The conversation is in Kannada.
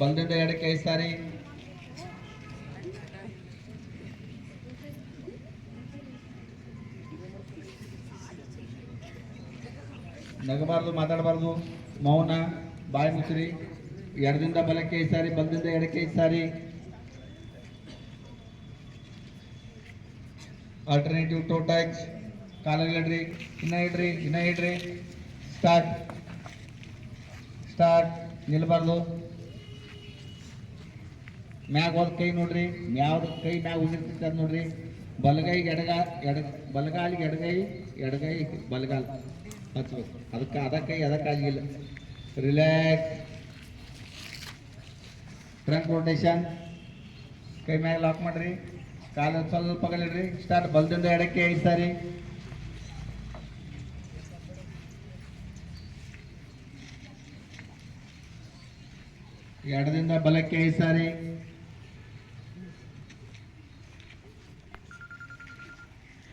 ಬಂದೆದರೆ ಕೇಸಾರಿ ನಗಬಾರದು ಮಾತಾಡಬಾರದು ಮೌನ ಬಾಯಿ ಮುಚ್ಚಿರಿ ಎರಡರಿಂದ ಬರಕ್ಕೆ ಕೇಸಾರಿ ಬಂದೆದರೆ ಕೇಸಾರಿ ಆಲ್ಟರ್ನೇಟಿವ್ ಟೋಟ್ಯಾಕ್ಸ್ ಕಾಲೇಜ್ ಲಡ್ರಿ ದಿನೈಡ್ರಿ ದಿನೈಡ್ರಿ ಸ್ಟಾರ್ಟ್ ಸ್ಟಾರ್ಟ್ ನಿಲ್ಬಾರ್ದು ಮ್ಯಾಗ ಒಂದು ಕೈ ನೋಡ್ರಿ ಯಾವ್ದು ಕೈ ಮ್ಯಾಗ ಉಜಿರ್ತೈತೆ ನೋಡ್ರಿ ಬಲಗೈಗೆ ಎಡಗ ಎಡ ಬಲಗಾಲಿಗೆ ಎಡಗೈ ಎಡಗೈ ಬಲಗಾಲ್ ಹಚ್ಬೇಕು ಅದಕ್ಕೆ ಅದ ಕೈ ಅದಕ್ಕಾಗಿಲ್ಲ ರಿಲ್ಯಾಕ್ಸ್ ಟ್ರಂಕ್ ರೋಟೇಶನ್ ಕೈ ಮ್ಯಾಗ ಲಾಕ್ ಮಾಡ್ರಿ ಕಾಲ ಸ್ವಲ್ಪ ಕಲಿಡ್ರಿ ಸ್ಟಾರ್ಟ್ ಬಲದಿಂದ ಎಡಕ್ಕೆ ಐದು ಸಾರಿ ಎಡದಿಂದ ಬಲಕ್ಕೆ ಐದು ಸಾರಿ